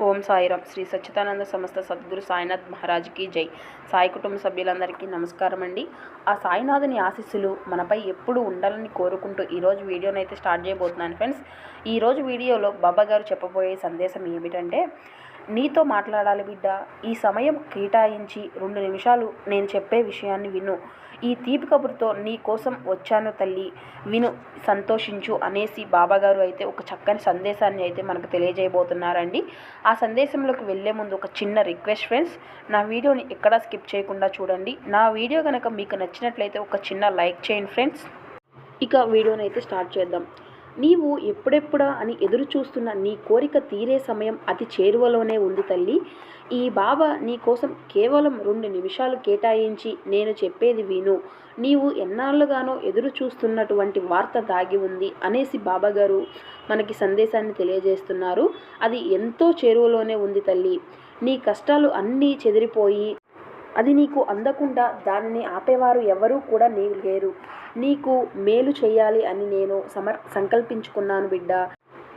ఓం సాయిరామ్ శ్రీ సచ్చిదానంద సంస్థ సద్గురు సాయినాథ్ మహారాజ్కి జై. సాయి కుటుంబ సభ్యులందరికీ నమస్కారం అండి ఆ సాయినాథుని ఆశీస్సులు మనపై ఎప్పుడు ఉండాలని కోరుకుంటూ ఈరోజు వీడియోని అయితే స్టార్ట్ చేయబోతున్నాను ఫ్రెండ్స్. ఈరోజు వీడియోలో బాబా గారు చెప్పబోయే సందేశం ఏమిటంటే నీతో మాట్లాడాలి బిడ్డ. ఈ సమయం కేటాయించి రెండు నిమిషాలు నేను చెప్పే విషయాన్ని విను. ఈ తీపి కబురుతో నీ కోసం వచ్చాను తల్లి. విను సంతోషించు అనేసి బాబాగారు అయితే ఒక చక్కని సందేశాన్ని అయితే మనకు తెలియజేయబోతున్నారండి. ఆ సందేశంలోకి వెళ్ళే ముందు ఒక చిన్న రిక్వెస్ట్ ఫ్రెండ్స్ నా వీడియోని ఎక్కడా స్కిప్ చేయకుండా చూడండి. నా వీడియో కనుక మీకు నచ్చినట్లయితే ఒక చిన్న లైక్ చేయండి ఫ్రెండ్స్. ఇక వీడియోని అయితే స్టార్ట్ చేద్దాం. నీవు ఎప్పుడెప్పుడా అని ఎదురు చూస్తున్న నీ కోరిక తీరే సమయం అతి చేరువలోనే ఉంది తల్లి. ఈ బాబా నీ కోసం కేవలం రెండు నిమిషాలు కేటాయించి నేను చెప్పేది విను. నీవు ఎన్నాళ్ళుగానో ఎదురు చూస్తున్నటువంటి వార్త దాగి ఉంది అనేసి బాబాగారు మనకి సందేశాన్ని తెలియజేస్తున్నారు. అది ఎంతో చేరువలోనే ఉంది తల్లి. నీ కష్టాలు అన్నీ చెదిరిపోయి అది నీకు అందకుండా దానిని ఆపేవారు ఎవరూ కూడా నీవు లేరు. నీకు మేలు చేయాలి అని నేను సమర్ సంకల్పించుకున్నాను బిడ్డ.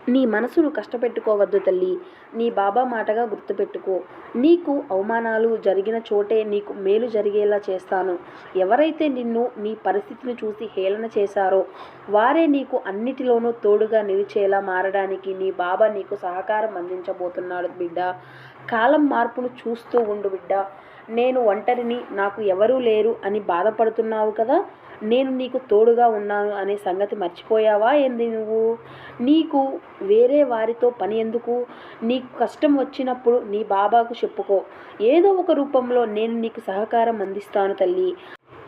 నీ మనసును కష్టపెట్టుకోవద్దు తల్లి. నీ బాబా మాటగా గుర్తుపెట్టుకో. నీకు అవమానాలు జరిగిన చోటే నీకు మేలు జరిగేలా చేస్తాను. ఎవరైతే నిన్ను నీ పరిస్థితిని చూసి హేళన చేశారో వారే నీకు అన్నిటిలోనూ తోడుగా నిలిచేలా మారడానికి నీ బాబా నీకు సహకారం అందించబోతున్నాడు బిడ్డ. కాలం మార్పును చూస్తూ ఉండు బిడ్డ. నేను ఒంటరిని నాకు ఎవరూ లేరు అని బాధపడుతున్నావు కదా నేను నీకు తోడుగా ఉన్నాను అనే సంగతి మర్చిపోయావా ఏంది నువ్వు? నీకు వేరే వారితో పని ఎందుకు? నీకు కష్టం వచ్చినప్పుడు నీ బాబాకు చెప్పుకో. ఏదో ఒక రూపంలో నేను నీకు సహకారం అందిస్తాను తల్లి.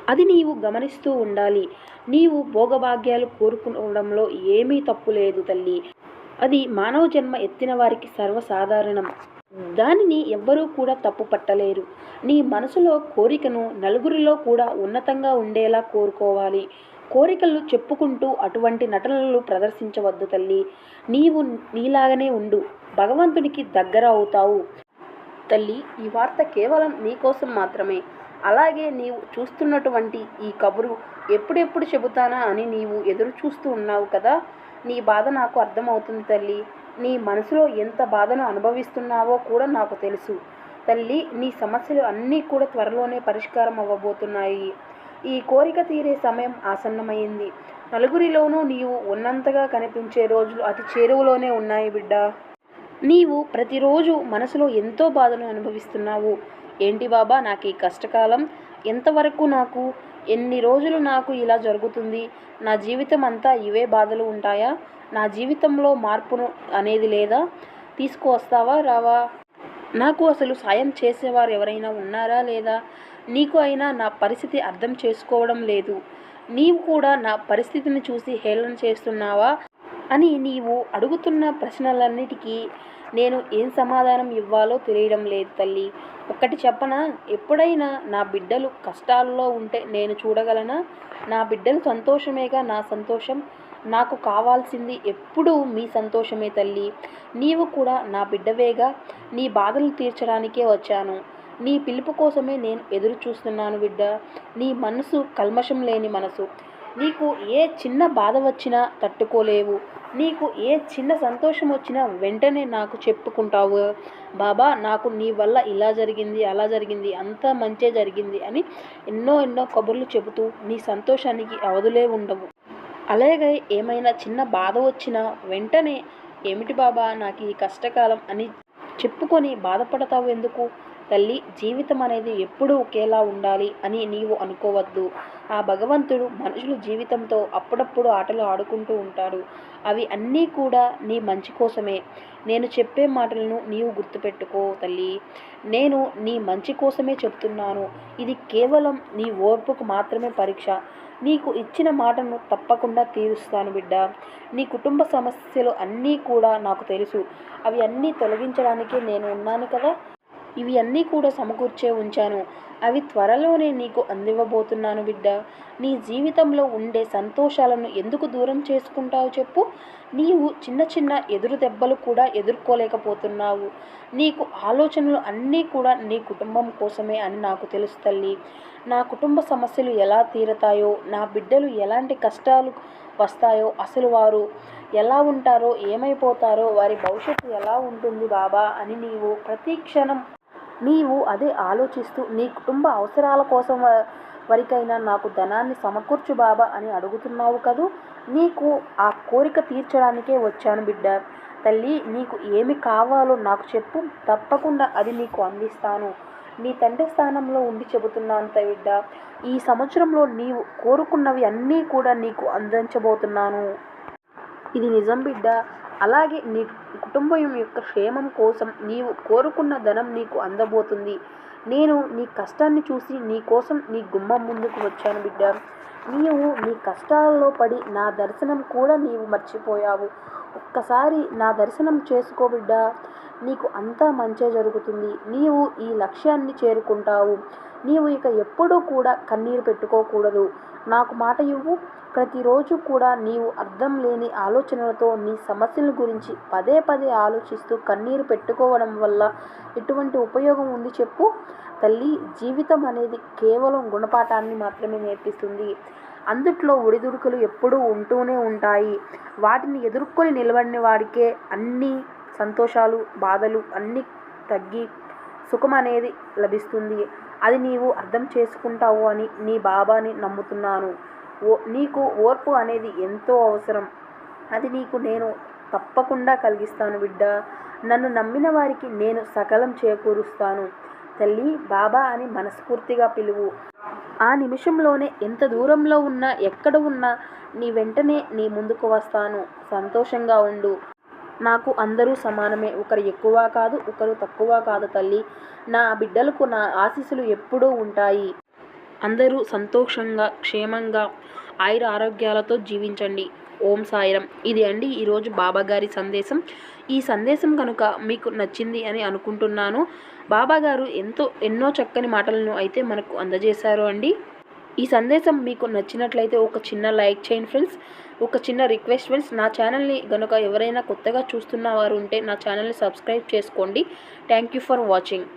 అది నీవు గమనిస్తూ ఉండాలి. నీవు భోగభాగ్యాలు కోరుకోవడంలో ఏమీ తప్పు లేదు తల్లి. అది మానవ జన్మ ఎత్తిన వారికి సర్వసాధారణం. దానిని ఎవ్వరూ కూడా తప్పు పట్టలేరు. నీ మనసులో కోరికను నలుగురిలో కూడా ఉన్నతంగా ఉండేలా కోరుకోవాలి. కోరికలు చెప్పుకుంటూ అటువంటి నటనలు ప్రదర్శించవద్దు తల్లి. నీవు నీలాగనే ఉండు. భగవంతునికి దగ్గర అవుతావు. తల్లి ఈ వార్త కేవలం నీకోసం మాత్రమే. అలాగే నీవు చూస్తున్నటువంటి ఈ కబురు ఎప్పుడెప్పుడు చెబుతానా అని నీవు ఎదురు చూస్తూ ఉన్నావు కదా? నీ బాధ నాకు అర్థమవుతుంది తల్లి. నీ మనసులో ఎంత బాధను అనుభవిస్తున్నావో కూడా నాకు తెలుసు. తల్లి నీ సమస్యలు అన్నీ కూడా త్వరలోనే పరిష్కారం అవ్వబోతున్నాయి. ఈ కోరిక తీరే సమయం ఆసన్నమైంది. నలుగురిలోనూ నీవు ఉన్నంతగా కనిపించే రోజులు అతి చేరువలోనే ఉన్నాయి బిడ్డ. నీవు ప్రతిరోజు మనసులో ఎంతో బాధను అనుభవిస్తున్నావు. ఏంటి బాబా నాకు ఈ కష్టకాలం? ఎంతవరకు నాకు ఎన్ని రోజులు నాకు ఇలా జరుగుతుంది? నా జీవితం అంతా ఇవే బాధలు ఉంటాయా? నా జీవితంలో మార్పును అనేది లేదా? తీసుకువస్తావా రావా? నాకు అసలు సాయం చేసేవారు ఎవరైనా ఉన్నారా లేదా? నీకు అయినా నా పరిస్థితి అర్థం చేసుకోవడం లేదు. నీవు కూడా నా పరిస్థితిని చూసి హేళన చేస్తున్నావా? అని నీవు అడుగుతున్న ప్రశ్నలన్నిటికీ నేను ఏం సమాధానం ఇవ్వాలో తెలియడం లేదు తల్లి. ఒక్కటి చెప్పనా? ఎప్పుడైనా నా బిడ్డలు కష్టాల్లో ఉంటే నేను చూడగలనా? నా బిడ్డలు సంతోషమేగా? నా సంతోషం నాకు కావాల్సింది ఎప్పుడూ మీ సంతోషమే తల్లి. నీవు కూడా నా బిడ్డవేగా నీ బాధలు తీర్చడానికే వచ్చాను. నీ పిలుపు కోసమే నేను ఎదురు చూస్తున్నాను బిడ్డ. నీ మనసు కల్మషం లేని మనసు. నీకు ఏ చిన్న బాధ వచ్చినా తట్టుకోలేవు. నీకు ఏ చిన్న సంతోషం వచ్చినా వెంటనే నాకు చెప్పుకుంటావు. బాబా నాకు నీ వల్ల ఇలా జరిగింది అలా జరిగింది అంతా మంచే జరిగింది అని ఎన్నో ఎన్నో కబుర్లు చెబుతూ నీ సంతోషానికి అవధులే ఉండవు. అలాగే ఏమైనా చిన్న బాధ వచ్చినా వెంటనే ఏమిటి బాబా నాకు ఈ కష్టకాలం అని చెప్పుకొని బాధపడతావు ఎందుకు? తల్లి జీవితం అనేది ఎప్పుడూ ఒకేలా ఉండాలి అని నీవు అనుకోవద్దు. ఆ భగవంతుడు మనుషుల జీవితంతో అప్పుడప్పుడు ఆటలు ఆడుకుంటూ ఉంటాడు. అవి అన్నీ కూడా నీ మంచి కోసమే. నేను చెప్పే మాటలను నీవు గుర్తుపెట్టుకో తల్లి. నేను నీ మంచి కోసమే చెప్తున్నాను. ఇది కేవలం నీ ఓర్పుకు మాత్రమే పరీక్ష. నీకు ఇచ్చిన మాటను తప్పకుండా తీరుస్తాను బిడ్డ. నీ కుటుంబ సమస్యలు అన్నీ కూడా నాకు తెలుసు. అవి అన్నీ తొలగించడానికే నేను ఉన్నాను కదా. ఇవి అన్నీ కూడా సమకూర్చే ఉంచాను. అవి త్వరలోనే నీకు అందివ్వబోతున్నాను బిడ్డ. నీ జీవితంలో ఉండే సంతోషాలను ఎందుకు దూరం చేసుకుంటావు చెప్పు. నీవు చిన్న చిన్న ఎదురు దెబ్బలు కూడా ఎదుర్కోలేకపోతున్నావు. నీకు ఆలోచనలు అన్నీ కూడా నీ కుటుంబం కోసమే అని నాకు తెలుసు తల్లి. నా కుటుంబ సమస్యలు ఎలా తీరతాయో నా బిడ్డలు ఎలాంటి కష్టాలు వస్తాయో అసలు వారు ఎలా ఉంటారో ఏమైపోతారో వారి భవిష్యత్తు ఎలా ఉంటుంది బాబా అని నీవు ప్రతి క్షణం నీవు అదే ఆలోచిస్తూ నీ కుటుంబ అవసరాల కోసం వరికైనా వరకైనా నాకు ధనాన్ని సమకూర్చు బాబా అని అడుగుతున్నావు కదూ? నీకు ఆ కోరిక తీర్చడానికే వచ్చాను బిడ్డ. తల్లి నీకు ఏమి కావాలో నాకు చెప్పు. తప్పకుండా అది నీకు అందిస్తాను. నీ తండ్రి స్థానంలో ఉండి చెబుతున్నాను బిడ్డ. ఈ సంవత్సరంలో నీవు కోరుకున్నవి అన్నీ కూడా నీకు అందించబోతున్నాను. ఇది నిజం బిడ్డ. అలాగే నీ కుటుంబం యొక్క క్షేమం కోసం నీవు కోరుకున్న ధనం నీకు అందబోతుంది. నేను నీ కష్టాన్ని చూసి నీ కోసం నీ గుమ్మం ముందుకు వచ్చాను బిడ్డ. నీవు నీ కష్టాలలో పడి నా దర్శనం కూడా నీవు మర్చిపోయావు. ఒక్కసారి నా దర్శనం చేసుకో బిడ్డ. నీకు అంతా మంచే జరుగుతుంది. నీవు ఈ లక్ష్యాన్ని చేరుకుంటావు. నీవు ఇక ఎప్పుడూ కూడా కన్నీరు పెట్టుకోకూడదు. నాకు మాట ఇవ్వు. ప్రతిరోజు కూడా నీవు అర్థం లేని ఆలోచనలతో నీ సమస్యల గురించి పదే పదే ఆలోచిస్తూ కన్నీరు పెట్టుకోవడం వల్ల ఎటువంటి ఉపయోగం ఉంది చెప్పు? తల్లి జీవితం అనేది కేవలం గుణపాఠాన్ని మాత్రమే నేర్పిస్తుంది. అందుట్లో ఒడిదుడుకులు ఎప్పుడూ ఉంటూనే ఉంటాయి. వాటిని ఎదుర్కొని నిలబడిన వాడికే అన్ని సంతోషాలు బాధలు అన్నీ తగ్గి సుఖం అనేది లభిస్తుంది. అది నీవు అర్థం చేసుకుంటావు అని నీ బాబాని నమ్ముతున్నాను. ఓ నీకు ఓర్పు అనేది ఎంతో అవసరం. అది నీకు నేను తప్పకుండా కలిగిస్తాను బిడ్డ. నన్ను నమ్మిన వారికి నేను సకలం చేకూరుస్తాను. తల్లి బాబా అని మనస్ఫూర్తిగా పిలువు. ఆ నిమిషంలోనే ఎంత దూరంలో ఉన్నా ఎక్కడ ఉన్నా నీ వెంటనే నీ ముందుకు వస్తాను. సంతోషంగా ఉండు. నాకు అందరూ సమానమే. ఒకరు ఎక్కువ కాదు ఒకరు తక్కువ కాదు తల్లి. నా బిడ్డలకు నా ఆశీస్సులు ఎప్పుడూ ఉంటాయి. అందరూ సంతోషంగా క్షేమంగా ఆయుర ఆరోగ్యాలతో జీవించండి. ఓం సాయిరం ఇది అండి ఈరోజు బాబాగారి సందేశం. ఈ సందేశం కనుక మీకు నచ్చింది అని అనుకుంటున్నాను. బాబాగారు ఎంతో ఎన్నో చక్కని మాటలను అయితే మనకు అందజేశారు అండి. ఈ సందేశం మీకు నచ్చినట్లయితే ఒక చిన్న లైక్ చేయండి ఫ్రెండ్స్. ఒక చిన్న రిక్వెస్ట్ ఫ్రెండ్స్ నా ఛానల్ని కనుక ఎవరైనా కొత్తగా చూస్తున్న వారు ఉంటే నా ఛానల్ని సబ్స్క్రైబ్ చేసుకోండి. Thank you for watching.